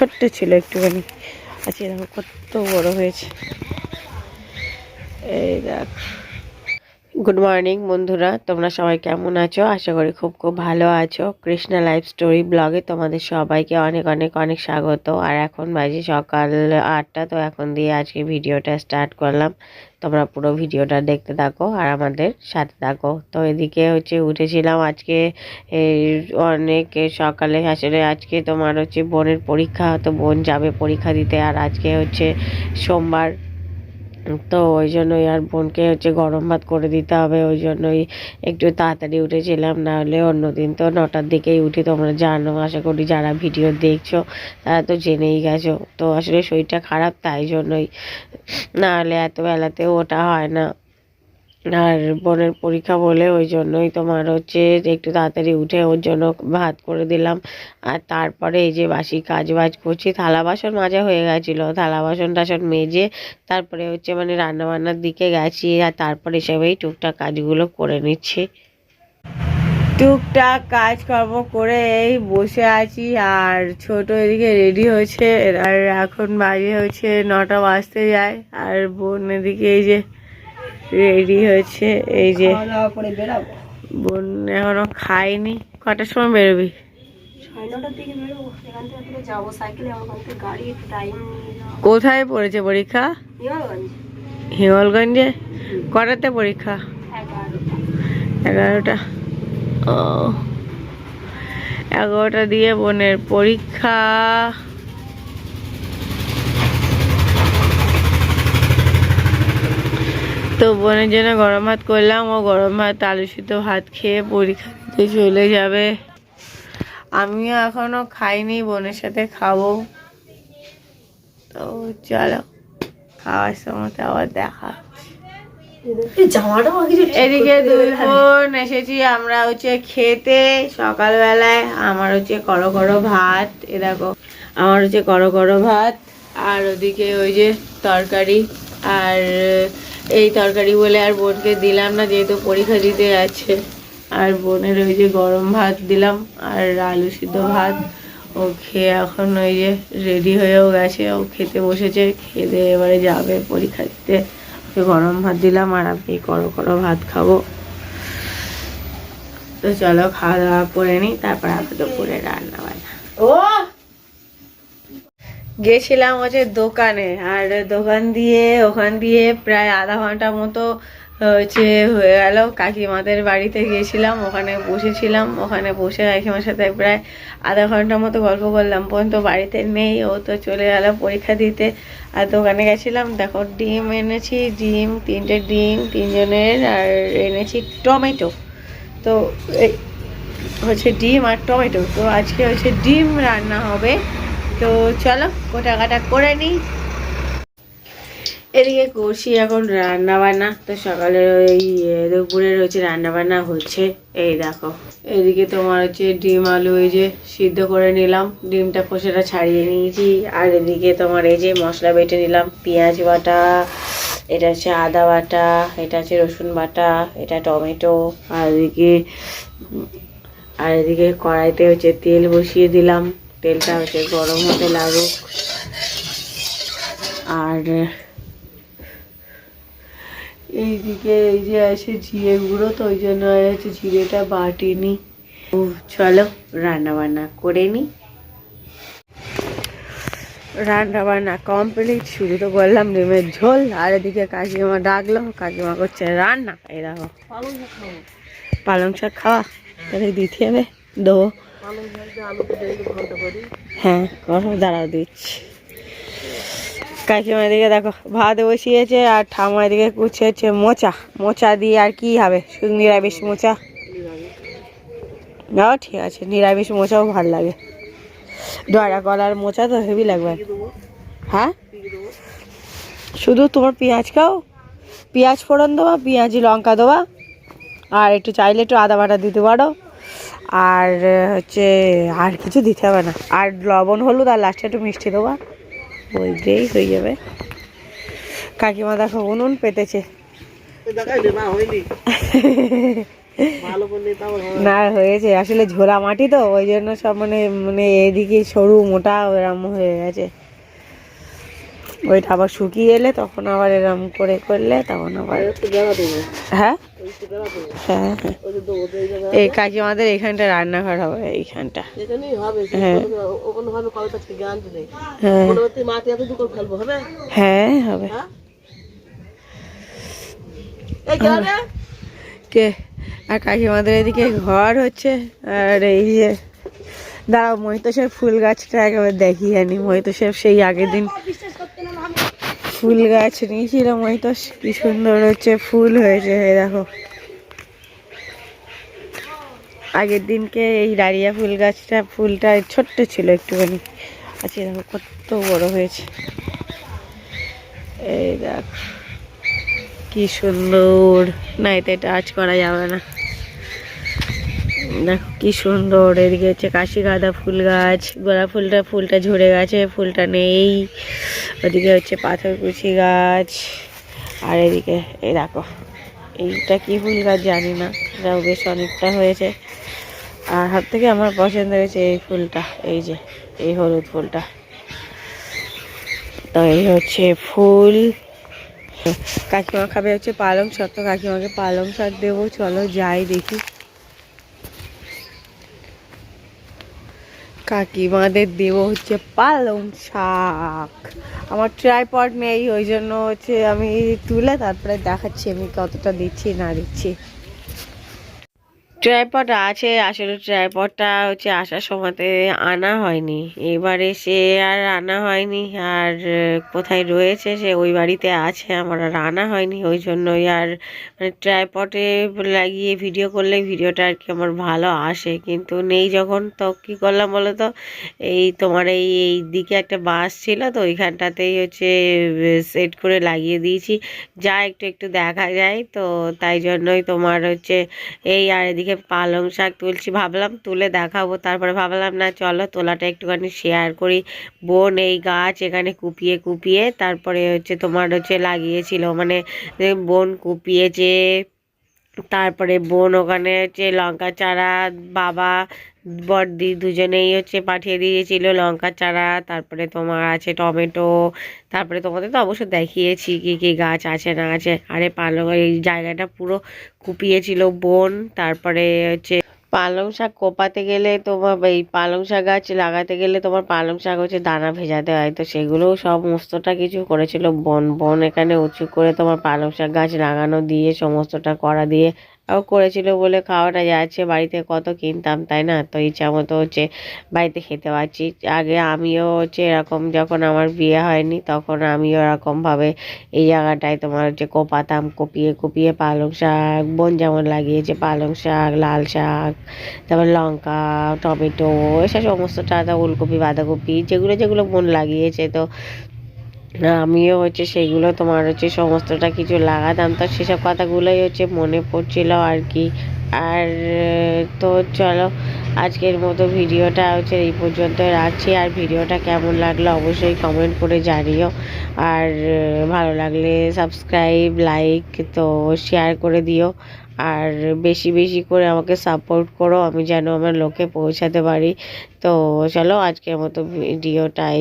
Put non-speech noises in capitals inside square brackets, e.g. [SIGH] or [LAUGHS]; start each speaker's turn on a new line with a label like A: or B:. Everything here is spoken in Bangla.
A: ছোট্ট ছিল একটুখানি। আজকে দেখো কত বড় হয়েছে। এই দেখ। গুড মর্নিং বন্ধুরা। তোমরা সবাই কেমন আছো? আশা করি খুব খুব ভালো আছো। কৃষ্ণা লাইফ স্টোরি ব্লগে তোমাদের সবাইকে অনেক অনেক অনেক স্বাগত। আর এখন বাজে সকাল আটটা, তো এখন দিয়ে আজকে ভিডিওটা স্টার্ট করলাম। তোমরা পুরো ভিডিওটা দেখতে থাকো আর আমাদের সাথে থাকো। তো এদিকে হচ্ছে উঠেছিলাম আজকে অনেক সকালে। আসলে আজকে তোমার হচ্ছে বোনের পরীক্ষা, তো বোন যাবে পরীক্ষা দিতে। আর আজকে হচ্ছে সোমবার। তো ওই জন্যই আর বোনকে হচ্ছে গরম ভাত করে দিতে হবে, ওই জন্যই একটু তাড়াতাড়ি উঠেছিলাম, না হলে অন্যদিন তো নটার দিকেই উঠি, তোমরা জানো, আশা করি যারা ভিডিও দেখছ তারা তো জেনেই গেছো। তো আসলে শরীরটা খারাপ তাই জন্যই, না হলে এত বেলাতে ওটা হয় না। আর বোনের পরীক্ষা বলে ওই জন্যই তোমার হচ্ছে একটু তাড়াতাড়ি উঠে ওর জন্য ভাত করে দিলাম। আর তারপরে এই যে বাসি কাজ বাজ করছি, থালা বাসন মাজা হয়ে গেছিল। থালা বাসন টাসন মেজে তারপরে হচ্ছে মানে রান্না বান্নার দিকে গেছি আর তারপরে এসবেই টুকটাক কাজগুলো করে নিচ্ছি। টুকটাক কাজকর্ম করে এই বসে আছি আর ছোট এদিকে রেডি হয়েছে। আর এখন বাজে হচ্ছে নটা বাজতে যায়। আর বোন এদিকে এই যে রেডি হয়েছে এই যে বোন এখনও খাইনি কটার সময় বেরোবি? কোথায় পড়েছে পরীক্ষা?
B: হিমালগঞ্জ
A: হিঙ্গলগঞ্জে? কটাতে পরীক্ষা?
B: এগারোটা?
A: ও। এগারোটা দিয়ে বোনের পরীক্ষা। তো বোনের জন্য গরম ভাত করলাম ও গরম ভাত আলু সিদ্ধ ভাত খেয়ে পরীক্ষা দিতে চলে যাবে। আমিও এখনও খাইনি বোনের সাথে খাব। তো চলো খাওয়ার সময় আবার দেখা এদিকে দুই বোন এসেছি আমরা হচ্ছে খেতে। সকালবেলায় আমার হচ্ছে করো করো ভাত এ দেখো আমার হচ্ছে করো করো ভাত আর ওদিকে ওই যে তরকারি আর এই তরকারি বলে আর বোনকে দিলাম না, যেহেতু পরীক্ষা দিতে যাচ্ছে আর বোনের ওই যে গরম ভাত দিলাম, আর আলু সিদ্ধ ভাত। ও খেয়ে এখন ওই যে রেডি হয়েও গেছে, ও খেতে বসেছে খেতে এবারে যাবে পরীক্ষা দিতে। ওকে গরম ভাত দিলাম, আর আমি করো করো ভাত খাব। তো চলো খাওয়া দাওয়া করে নিই, তারপর আবার দুপুরে রান্না বান্না ও! গেছিলাম হচ্ছে দোকানে, আর দোকান দিয়ে, ওখান দিয়ে প্রায় আধা ঘণ্টা মতো হচ্ছে হয়ে গেল। কাকিমাদের বাড়িতে গিয়েছিলাম ওখানে বসেছিলাম। ওখানে বসে কাকিমার সাথে প্রায় আধা ঘণ্টা মতো গল্প করলাম। পর্যন্ত বাড়িতে নেই, ও তো চলে গেল পরীক্ষা দিতে। আর দোকানে গেছিলাম, দেখো ডিম এনেছি, ডিম, তিনটে ডিম, তিনজনের, আর এনেছি টমেটো। তো হচ্ছে ডিম আর টমেটো। তো আজকে হচ্ছে ডিম রান্না হবে। তো চলো কোটা কাটা করে নিই। এদিকে করছি এখন রান্না বান্না তো সকালে ওই দুপুরে রয়েছে রান্না বান্না হচ্ছে। এই দেখো, এদিকে তোমার হচ্ছে ডিম, আলু এই যে সিদ্ধ করে নিলাম। ডিমটা খোসাটা ছাড়িয়ে নিয়েছি। আর এদিকে তোমার এই যে মশলা বেটে নিলাম, পেঁয়াজ বাটা, এটা হচ্ছে আদা বাটা, এটা হচ্ছে রসুন বাটা, এটা টমেটো, আর এদিকে আর এদিকে কড়াইতে হচ্ছে তেল বসিয়ে দিলাম। তেলটা হচ্ছে গরম হতে লাগুক। আর এইদিকে এই যে আছে জিরে গুঁড়ো তো ওই জন্য হচ্ছে জিরেটা বাটিনি। চলো রান্না বান্না করে নি। রান্না বান্না কমপ্লিট শুরু তো করলাম ডিমের ঝোল আর এদিকে কাকিমা ডাকলো কাকিমা করছে রান্না
B: খাব।
A: পালং শাক খাওয়া? তাহলে দিতে হবে দেবো। হ্যাঁ দাঁড়াও দিচ্ছি। কাকিমা এদিকে দেখো, ভাত বসিয়েছে আর ঠামা এদিকে কুচে হচ্ছে মোচা। মোচা দিয়ে আর কি হবে? শুধু নিরামিষ মোচা? নাও ঠিক আছে, নিরামিষ মোচাও ভালো লাগে। ডয়রা কলার মোচা তো হেভি লাগবে। হ্যাঁ? শুধু তোমার পেঁয়াজ খাও? পেঁয়াজ ফোড়ন দেওয়া পেঁয়াজ লঙ্কা দেওয়া আর একটু চাইলে একটু আদা বাটা দিতে পারো। আর হচ্ছে আর কিছু দিতে হবে না। আর লবণ হলুদ আর লাস্টে একটু মিষ্টি দেওয়া ওই দিয়েই হয়ে যাবে। কাকিমা দেখো উনুন পেতেছে। [LAUGHS]
B: না
A: হয়েছে। আসলে ঝোলা মাটি তো ওই জন্য সব মানে মানে এদিকে সরু মোটা এরম হয়ে গেছে। ওইটা আবার শুকিয়ে এলে তখন আবার এরম করে করলে তখন আবার
B: একটু বেড়া দেবো।
A: হ্যাঁ? হ্যাঁ হ্যাঁ।
B: এই
A: কাকিমাদের এইখানটা রান্নাঘর হবে এইখানটা।
B: হবে
A: হ্যাঁ।
B: হবে?
A: হ্যাঁ
B: হবে।
A: হ্যাঁ?
B: হ্যাঁ
A: কে? আর কাকিমাদের এদিকে ঘর হচ্ছে আর এই যে দাঁড়াও মহিতোষের ফুল গাছটা একেবারে দেখি আনি মহিতোষের সেই আগের দিন ফুল গাছ নিয়েছিল। মহিতোষ, কি সুন্দর হচ্ছে, ফুল হয়েছে, এই দেখো। আগের দিনকে এই ডালিয়া ফুল গাছটা, ফুলটা ছোট্ট ছিল একটুখানি। আচ্ছা দেখো, কত বড় হয়েছে। এই দেখ, কি সুন্দর। না, এতে টাচ করা যাবে না। দেখো কি সুন্দর, এদিকে হচ্ছে কাশি গাঁদা ফুল গাছ, গোলাপ ফুলটা ফুলটা ঝরে গেছে, ফুলটা নেই। ওদিকে হচ্ছে পাথরকুচি গাছ, আর এদিকে, এই দেখো, এইটা কি ফুল গাছ জানি না এটাও বেশ অনেকটা হয়েছে। আর হাত থেকে আমার পছন্দ হয়েছে এই ফুলটা, এই যে, এই হলুদ ফুলটা। তো এই হচ্ছে ফুল। কাকিমা খাবে হচ্ছে পালং শাক, তো কাকিমাকে পালং শাক দেবো, চলো যাই দেখি। কাকিমাদের দেব হচ্ছে পালং শাক। আমার ট্রাইপড নেই ওই জন্য হচ্ছে আমি তুলে তারপরে দেখাচ্ছি আমি কতটা দিচ্ছি, না দিচ্ছি। ট্রাইপড আছে, আসলে ট্রাইপডটা হচ্ছে আসার সময়তে আনা হয়নি। এবারে সে আর আনা হয়নি, আর কোথায় রয়েছে সে ওই বাড়িতে আছে, আমার আর আনা হয়নি। ওই জন্যই আর মানে ট্রাইপডে লাগিয়ে ভিডিও করলে ভিডিওটা আর কি আমার ভালো আসে। কিন্তু নেই যখন, তো কী করলাম বলো তো? এই তোমার এই এই দিকে একটা বাস ছিল, তো ওইখানটাতেই হচ্ছে সেট করে লাগিয়ে দিয়েছি। যা একটু একটু দেখা যায়, তো তাই জন্যই তোমার হচ্ছে, এই আর এদিকে পালং শাক তুলছি। ভাবলাম তুলে দেখাবো, তারপরে ভাবলাম, না, চলো তোলাটা একটুখানি শেয়ার করি। বোন এই গাছ এখানে কুপিয়ে কুপিয়ে তারপরে হচ্ছে তোমার হচ্ছে লাগিয়েছিল। মানে বোন কুপিয়েছে, তারপরে বোন ওখানে হচ্ছে লঙ্কা চারা, বাবা বড়দি দুজনেই হচ্ছে পাঠিয়ে দিয়েছিল লঙ্কা চারা, তারপরে তোমার আছে টমেটো, তারপরে তোমাদের তো অবশ্য দেখিয়েছি কি কি গাছ আছে না আছে। আরে পালং, এই জায়গাটা পুরো কুপিয়েছিল বোন, তারপরে হচ্ছে পালং শাক কোপাতে গেলে তোমার এই পালং শাক গাছ লাগাতে গেলে তোমার পালং শাক হচ্ছে দানা ভেজাতে হয়, তো সেগুলোও সমস্তটা কিছু করেছিল বন। বন এখানে উঁচু করে তোমার পালং শাক গাছ লাগানো দিয়ে, সমস্তটা করা দিয়ে করেছিল বলে খাওয়াটা যাচ্ছে, বাড়িতে কত কিনতাম, তাই না? তো ইচ্ছা মতো হচ্ছে বাড়িতে খেতে পারছি। আগে আমিও হচ্ছে এরকম যখন আমার বিয়ে হয়নি, তখন আমিও এরকমভাবে এই জায়গাটায় তোমার হচ্ছে কোপাতাম, কপিয়ে কুপিয়ে পালং শাক, বোন যেমন লাগিয়েছে, পালং শাক, লাল শাক, তারপর লঙ্কা, টমেটো, এসব সমস্তটা ওলকপি, বাঁধাকপি, যেগুলো যেগুলো বোন লাগিয়েছে, তো আমিও হচ্ছে সেইগুলো তোমার হচ্ছে সমস্তটা কিছু লাগাতাম। তো সেসব কথাগুলোই হচ্ছে মনে পড়ছিল আর কি। আর, তো চলো, আজকের মতো ভিডিওটা হচ্ছে এই পর্যন্ত রাখছি। আর ভিডিওটা কেমন লাগল অবশ্যই কমেন্ট করে জানিও। আর, ভালো লাগলে সাবস্ক্রাইব লাইক তো শেয়ার করে দিও। আর বেশি বেশি করে আমাকে সাপোর্ট করো, আমি যেন আমার লোকে পৌঁছাতে পারি। তো চলো, আজকের মতো ভিডিওটাই